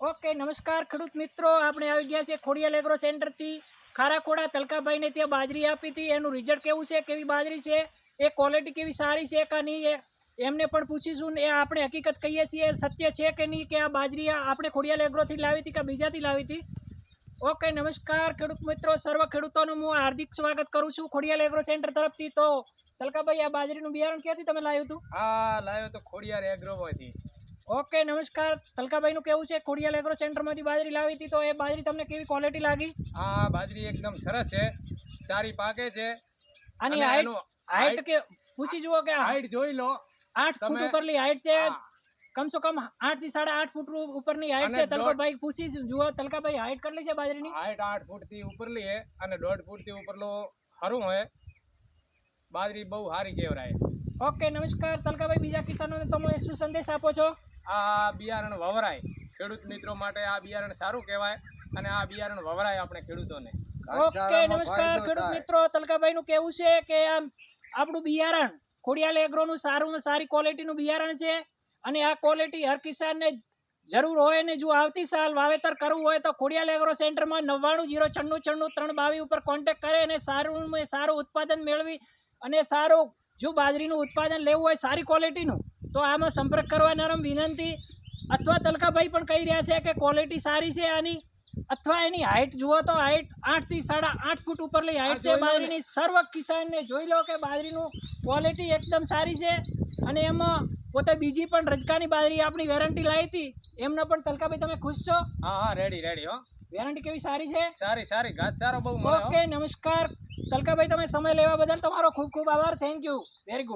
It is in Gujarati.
ઓકે, નમસ્કાર ખેડૂત મિત્રો. આપણે આવી ગયા છે ખોડિયાલ એગ્રો સેન્ટરથી ખારાખોડા, તલકાભાઈને ત્યાં બાજરી આપી હતી. એનું રિઝલ્ટ કેવું છે? કેવી બાજરી છે? એ ક્વોલિટી કેવી સારી છે કે નહીં એ એમને પણ પૂછીશું ને એ આપણે હકીકત કહીએ છીએ. સત્ય છે કે નહીં કે આ બાજરી આપણે ખોડિયાલ એગ્રોથી લાવી હતી કે બીજાથી લાવી હતી? ઓકે, નમસ્કાર ખેડૂત મિત્રો. સર્વ ખેડૂતોનું હું હાર્દિક સ્વાગત કરું છું ખોડિયાલ એગ્રો સેન્ટર તરફથી. તો, તલકાભાઈ, આ બાજરીનું બિયારણ ક્યાંથી તમે લાવ્યું હતું? હા, લાવ્યો તો ખોડિયાર એગ્રોમાંથી ઓકે નમસ્કાર. તલકાભાઈનું કેવું છે? ખોડિયાલ એગ્રો સેન્ટરમાંથી બાજરી લાવી હતી તો એ બાજરી તમને કેવી ક્વોલિટી લાગી? આ બાજરી એકદમ સરસ છે. સારી પાકે છે. અને હાઈટ હાઈટ કે પૂછી જુઓ કે હાઈટ જોઈ લો. આઠ ફૂટ ઉપરની હાઈટ છે. કમ કમસો કમ આઠથી સાડા આઠ ફૂટ ઉપરની હાઈટ છે. તલકાભાઈ પૂછી જુઓ તલકાભાઈ હાઈટ કેટલી છે બાજરીની? હાઈટ આઠ ફૂટથી ઉપરલી છે અને દોઢ ફૂટથી ઉપરલો હરું હોય બાજરી બહુ સારી કહેવાય. ઓકે નમસ્કાર. તલકાભાઈ બીજા કિસાનોને તમે શું સંદેશ આપો છો? આ બિયારણ વવરાય. ખેડૂત મિત્રો માટે આ બિયારણ સારું કહેવાય અને આ બિયારણ વવરાય આપણે ખેડૂતોને. ઓકે નમસ્કાર ખેડૂત મિત્રો તલકાભાઈ નું કેવું છે કે આમ આપણું બિયારણ ખોડિયાલ એગ્રોનું સારું ને સારી ક્વોલિટીનું બિયારણ છે અને આ ક્વોલિટી હર કિસાનને જરૂર હોય ને જો આવતી સાલ વાવેતર કરવું હોય તો ખોડિયાલ એગ્રો સેન્ટરમાં નવ્વાણું જીરો છન્નું છન્નું ત્રણ બાવી ઉપર કોન્ટેક્ટ કરે અને સારું સારું ઉત્પાદન મેળવી અને સારું જો બાજરીનું ઉત્પાદન લેવું હોય સારી ક્વોલિટીનું તો આમાં સંપર્ક કરવા નરમ વિનંતી. અથવા તલકાભાઈ પણ કહી રહ્યા છે કે ક્વોલિટી સારી છે આની. અથવા એની હાઈટ જુઓ તો હાઈટ આઠથી સાડા આઠ ફૂટ ઉપરની હાઈટ છે બાજરીની. સર્વ કિસાનને જોઈ લો કે બાજરીનું ક્વોલિટી એકદમ સારી છે. અને એમાં પોતે બીજી પણ રજકાની બાજરી આપણી વેરંટી લાવી હતી. એમને પણ તલકાભાઈ તમે ખુશ છો? હા હા રેડી રેડી હો. વેરંટી કેવી સારી છે? સારી સારી. ઘાત સારો બહુ ઓકે નમસ્કાર. તલકાભાઈ તમે સમય લેવા બદલ તમારો ખૂબ ખૂબ આભાર. Thank you very good